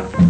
감사합니다.